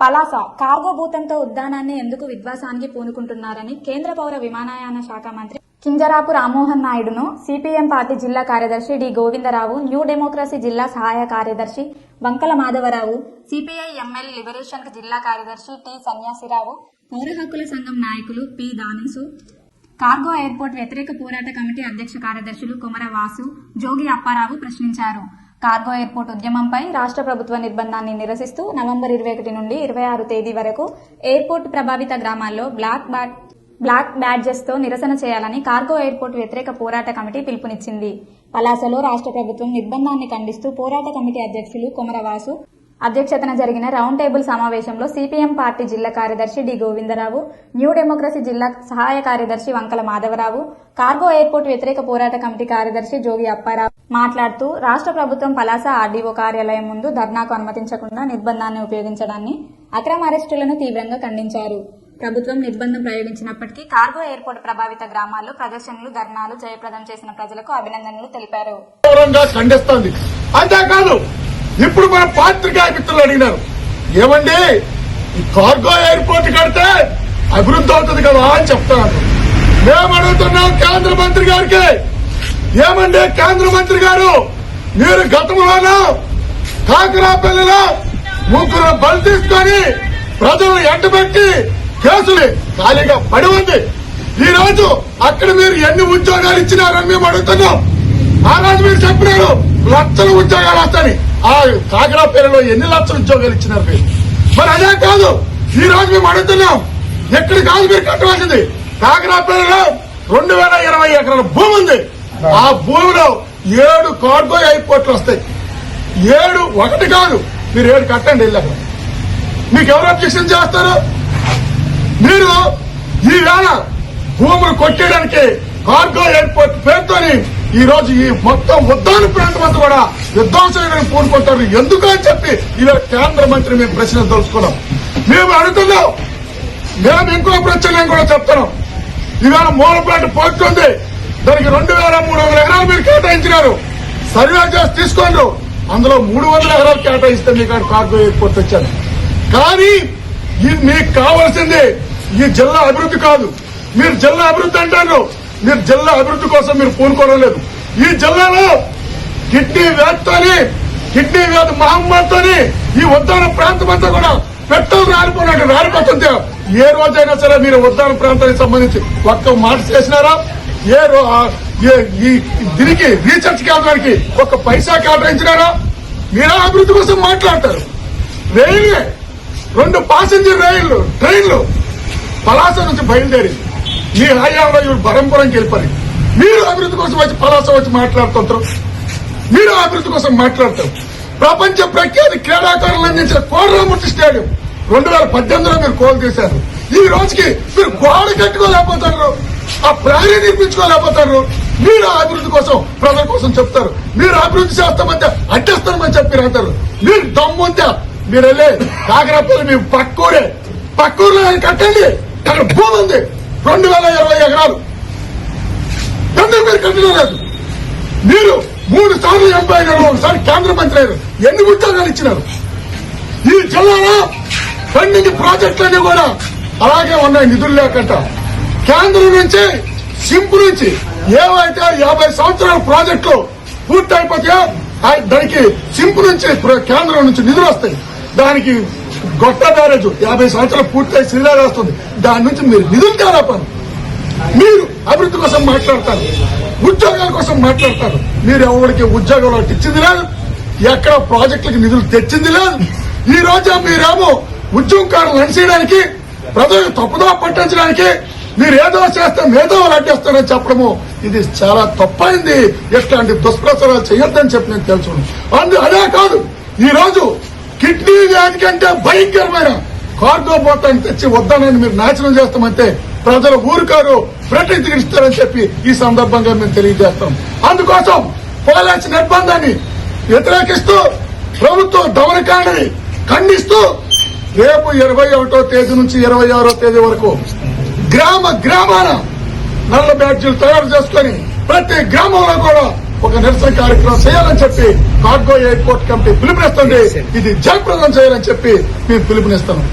Palasa cargo భూతంతో ఉద్దానాన్ని ఎందుకు విధ్వాసానికి పూనుకుంటున్నారని కేంద్ర పౌర విమానయాన శాఖ మంత్రి కింజరాపు రామ్మోహన్ నాయుడును సిపిఎం పార్టీ జిల్లా కార్యదర్శి డి గోవిందరావు న్యూ డెమోక్రసీ జిల్లా సహాయ కార్యదర్శి Vankala Madhavarao CPI ML liberation జిల్లా కార్యదర్శి టి సన్యాసిరావు పౌర హక్కుల సంఘం నాయకులు పి దానసు కార్గో ఎయిర్పోర్ట్ వ్యతిరేక పోరాట కమిటీ అధ్యక్ష కార్యదర్శులు కుమర వాసు జోగి అప్పారావు ప్రశ్నించారు. కార్గో ఎయిర్పోర్ట్ ఉద్యమంపై రాష్ట్ర ప్రభుత్వ నిర్బంధాన్ని నిరసిస్తూ నవంబర్ ఇరవై ఒకటి నుండి ఇరవై ఆరు తేదీ వరకు ఎయిర్పోర్ట్ ప్రభావిత గ్రామాల్లో బ్లాక్ బ్యాట్ బ్లాక్ బ్యాడ్జెస్తో నిరసన చేయాలని కార్గో ఎయిర్పోర్ట్ వ్యతిరేక పోరాట కమిటీ పిలుపునిచ్చింది. పలాసలో రాష్ట్ర ప్రభుత్వం నిర్బంధాన్ని ఖండిస్తూ పోరాట కమిటీ అధ్యక్షులు కొమరవాసు అధ్యక్షతన జరిగిన రౌండ్ టేబుల్ సమావేశంలో సిపిఎం పార్టీ జిల్లా కార్యదర్శి డి గోవిందరావు న్యూ డెమోక్రసీ జిల్లా సహాయ కార్యదర్శి వంకల మాధవరావు కార్గో ఎయిర్పోర్ట్ వ్యతిరేక పోరాట కమిటీ కార్యదర్శి జోగి అప్పారావు మాట్లాడుతూ రాష్ట్ర ప్రభుత్వం పలాస ఆర్డీఓ కార్యాలయం ముందు ధర్నాకు అనుమతించకుండా నిర్బంధాన్ని ఉపయోగించడాన్ని అక్రమ అరెస్టులను తీవ్రంగా ఖండించారు. ప్రభుత్వం నిర్బంధం ప్రయోగించినప్పటికీ కార్గో ఎయిర్పోర్ట్ ప్రభావిత గ్రామాల్లో ప్రదర్శనలు ధర్నాలు జయప్రదం చేసిన ప్రజలకు అభినందనలు తెలిపారు. ఖండిస్తోంది. అంతేకాదు ఇప్పుడు మన పాత్రికా మిత్రులు అడిగినారు ఏమండి ఈ కార్గో ఎయిర్పోర్ట్ కడితే అభివృద్ధి అవుతుంది కదా? అని చెప్తాను మేము అడుగుతున్నాం కేంద్ర మంత్రి గారికి ఏమండి కేంద్ర మంత్రి గారు? మీరు గతంలోనూ? కాకరాపల్లిలో ముగ్గురు బలి తీసుకొని ప్రజలను ఎండబెట్టి కేసులు ఖాళీగా పడి ఉంది. ఈ రోజు అక్కడ మీరు ఎన్ని ఉద్యోగాలు ఇచ్చినారని మేము అడుగుతున్నాం. ఆ రోజు మీరు చెప్పినారు లక్షల ఉద్యోగాలు వస్తాయి ఆ కాకరాపల్లిలో ఎన్ని లక్షల ఉద్యోగాలు ఇచ్చినారు మీరు? మరి అదే కాదు ఈ రోజు మేము అడుగుతున్నాం ఎక్కడ కాదు మీరు కట్టవలసింది. కాకరాపల్లిలో రెండు వేల ఇరవై ఎకరాల భూమి ఉంది. ఆ భూమిలో ఏడు కార్గో ఎయిర్పోర్ట్లు వస్తాయి. ఏడు ఒకటి కాదు మీరు ఏడు కట్టండి వెళ్ళాక మీకు ఎవరు అబ్జెక్షన్ చేస్తారు? మీరు ఈవేళ భూములు కొట్టేయడానికి కార్గో ఎయిర్పోర్ట్ పేరుతోని ఈ రోజు ఈ మొత్తం ఉద్దాన ప్రాంతం అంతా కూడా విధ్వంసమైన పూనుకుంటారు. ఎందుకు అని చెప్పి ఈరోజు కేంద్ర మంత్రి మేము ప్రశ్న తెలుసుకున్నాం మేము అడుగుతున్నాం. మేము ఇంకో ప్రశ్న కూడా చెప్తున్నాం. ఇవాళ మూలపేట ప్లాంట్ ఉంది. దానికి రెండు వేల మూడు వందల ఎకరాలు మీరు కేటాయించినారు. సర్వే చేసి తీసుకోండి అందులో మూడు వందల ఎకరాలు కేటాయిస్తే మీకు ఆడ కార్గో ఎయిర్పోర్ట్ వచ్చాను. కానీ మీకు కావాల్సింది ఈ జిల్లా అభివృద్ధి కాదు. మీరు జిల్లా అభివృద్ధి అంటారు. మీరు జిల్లా అభివృద్ధి కోసం మీరు పూనుకోవడం లేదు. ఈ జిల్లాలో కిడ్నీ వ్యాధితోని కిడ్నీ వ్యాధి మహమ్మారితోని ఈ ఉద్దాన ప్రాంతం అంతా కూడా పెట్రోల్ రాలిపోయినట్టు రాలిపోతుంది ఏ రోజైనా సరే మీరు ఉద్దాన ప్రాంతానికి సంబంధించి ఒక్క మాట చేసినారా? ఏ రో- ఏ- ఈ దీనికి రీసెర్చ్ కేంద్రానికి ఒక పైసా కేటాయించినారా మీరా అభివృద్ధి కోసం మాట్లాడతారు. రైల్వే రెండు ప్యాసింజర్ రైళ్ళు ట్రైన్లు పలాస నుంచి బయలుదేరి మీ హయాంలో ఇవి బరంపురంకి వెళ్ళిపోయి మీరు అభివృద్ధి కోసం వచ్చి పలాస వచ్చి మాట్లాడుతుంటారు. మీరు అభివృద్ధి కోసం మాట్లాడతారు. ప్రపంచ ప్రఖ్యాతి క్రీడాకారులు అందించిన కోడరామూర్తి స్టేడియం రెండు వేల పద్దెనిమిదిలో మీరు కోల్ తీశారు. ఈ రోజుకి మీరు గోడ కట్టుకోలేకపోతున్నారు. ఆ ప్రాణి నిర్మించుకోలేకపోతారు మీరు అభివృద్ధి కోసం ప్రజల కోసం చెప్తారు. మీరు అభివృద్ధి చేస్తామంటే అడ్డేస్తామని చెప్పి అంటారు మీరు దమ్ముంటే మీరు వెళ్ళే కాకరాపల్లి మీ పక్కూరే. పక్కూరులో ఆయన కట్టండి. అక్కడ భూమి ఉంది. రెండు వేల ఇరవై ఎకరాలు. ఎందుకు మీరు కట్టలేదు మీరు మూడు సార్లు ఎంపీ అయినారు ఒకసారి కేంద్ర మంత్రి అయ్యారు ఎన్ని ఉద్యోగాలు ఇచ్చినారు? ఈ జిల్లాలో పండింగ్ ప్రాజెక్టులన్నీ కూడా అలాగే ఉన్నాయి నిధులు లేకుండా. కేంద్రం నుంచి సింపు నుంచి ఏవైతే యాభై సంవత్సరాల ప్రాజెక్టులు పూర్తి ఆ- దానికి సింపు నుంచి ప్ర- కేంద్రం నుంచి నిధులు వస్తాయి. దానికి గొప్ప బ్యారేజ్ యాభై సంవత్సరాలు పూర్తయి శ్రీలాగా వస్తుంది దాని నుంచి మీరు నిధులు తేరాపారు. మీరు అభివృద్ధి కోసం మాట్లాడతారు. ఉద్యోగాల కోసం మాట్లాడతారు. మీరు ఎవరికి ఉద్యోగాలు ఇచ్చింది లేదు. ఎక్కడ ప్రాజెక్టులకు నిధులు తెచ్చింది లేదు. ఈ రోజు మీరేమో ఉద్యోగకారులు నడిచేయడానికి ప్రజలకు తప్పుదో పట్టించడానికి మీరు ఏదో చేస్తే ఏదో అడ్డేస్తారని చెప్పడము. ఇది చాలా తప్పైంది. ఇట్లాంటి దుష్ప్రచారాలు చేయొద్దని చెప్పి నేను తెలుసుకున్నాను అందు అదే కాదు ఈ రోజు కిడ్నీ వ్యాధి కంటే భయంకరమైన కార్గో బోటాన్ని తెచ్చి వద్దానని మీరు నాశనం చేస్తామంటే ప్రజలు ఊరుకారు ప్రతిఘటిస్తారని చెప్పి ఈ సందర్భంగా మేము తెలియజేస్తాం. అందుకోసం పోలాచి నిర్బంధాన్ని వ్యతిరేకిస్తూ ప్రభుత్వం దమనకాండని ఖండిస్తూ రేపు ఇరవై ఒకటో తేదీ నుంచి ఇరవై ఆరో తేదీ వరకు గ్రామ గ్రామాన నల్ల బ్యాడ్జీలు తయారు చేసుకొని ప్రతి గ్రామంలో కూడా ఒక నిరసన కార్యక్రమం చేయాలని చెప్పి కార్గో ఎయిర్పోర్ట్ కమిటీ పిలుపునిస్తుంది. ఇది జయప్రదం చేయాలని చెప్పి మేము పిలుపునిస్తున్నాం.